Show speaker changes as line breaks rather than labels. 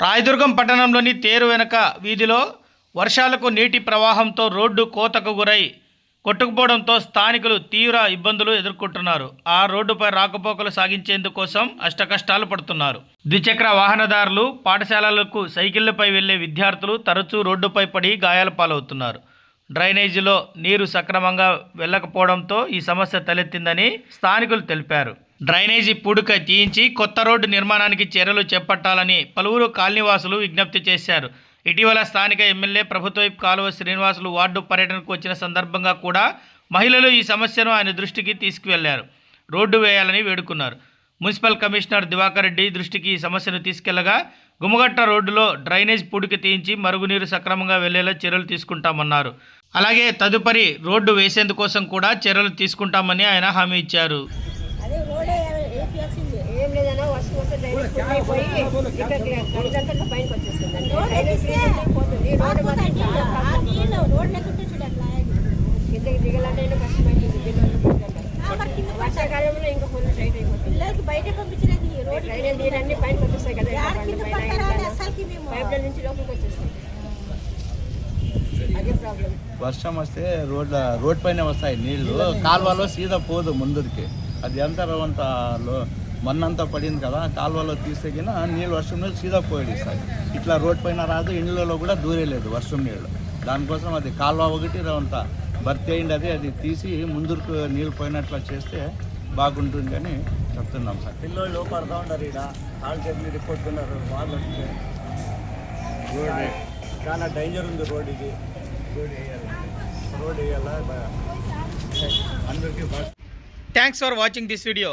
రాయదుర్గం పట్టణంలోని తేరు వెనక వీధిలో వర్షాలకు నీటి ప్రవాహంతో రోడ్డు కోతకు గురై కొట్టుకుపోవడంతో స్థానికులు తీవ్ర ఇబ్బందులు ఎదుర్కొంటున్నారు. ఆ రోడ్డుపై రాకపోకలు సాగించేందుకోసం అష్టకష్టాలు పడుతున్నారు. ద్విచక్ర వాహనదారులు పాఠశాలలకు సైకిళ్ళపై వెళ్ళే విద్యార్థులు తరచూ రోడ్డుపై పడి గాయాల పాలవుతున్నారు. డ్రైనేజీలో నీరు సక్రమంగా వెళ్ళకపోవడంతో ఈ సమస్య తలెత్తిందని స్థానికులు తెలిపారు. డ్రైనేజీ పూడిక తీయించి కొత్త రోడ్డు నిర్మాణానికి చర్యలు చేపట్టాలని పలువురు కాలనీవాసులు విజ్ఞప్తి చేశారు. ఇటీవల స్థానిక ఎమ్మెల్యే ప్రభుత్వైపు కాలువ శ్రీనివాసులు వార్డు పర్యటనకు వచ్చిన సందర్భంగా కూడా మహిళలు ఈ సమస్యను ఆయన దృష్టికి తీసుకువెళ్ళారు. రోడ్డు వేయాలని వేడుకున్నారు. మున్సిపల్ కమిషనర్ దివాకర్ రెడ్డి దృష్టికి ఈ సమస్యను తీసుకెళ్ళగా గుమ్మగట్ట రోడ్డులో డ్రైనేజ్ పూడికి తీయించి మరుగునీరు సక్రమంగా వెళ్ళేలా చర్యలు తీసుకుంటామన్నారు. అలాగే తదుపరి రోడ్డు వేసేందుకోసం కూడా చర్యలు తీసుకుంటామని ఆయన హామీ ఇచ్చారు
అదే రోడే వేపియాల్సిందే ఏం లేదన్నా వర్షం వస్తే డ్రైనేజ్ అయిపోయి ఇక్కడ పైనకి పోతుంది రోడ్డు కిందకి వర్షాకాలంలో ఇంకా ఫుల్ టైట్ అయిపోతుంది
పిల్లలకి బయట రోడ్డు
వచ్చేస్తాయి కదా పైన పైపుల నుంచి లోపలికి వచ్చేస్తాయి
వర్షం వస్తే రోడ్ రోడ్ పైన వస్తాయి నీళ్ళు. కాలువలో సీదా పోదు ముందుకి అది ఎంత రవంత లో మొన్నంతా పడింది కదా కాలువలో తీస్తే గిన నీళ్ళు వర్షం నీళ్ళు సీదా పోయిస్తాయి ఇట్లా రోడ్ పైన రాదు ఇండ్లలో కూడా దూరేలేదు వర్షం నీళ్ళు. దానికోసం అది కాలువ ఒకటి రవంత భర్తీ అయింది అది అది తీసి ముందుకు నీళ్ళు పోయినట్లా చేస్తే బాగుంటుంది అని చెప్తున్నాం సార్. పిల్లలు పడతా ఉంటారు ఇక్కడ కాళ్ళు చేతులు రిపోర్టున్నారు వాళ్ళు వస్తే. రోడ్ చాలా డేంజర్ ఉంది రోడ్ ఇది. రోడ్ వేయాలి. రోడ్ వేయాలా? అందరికీ
thanks for watching this video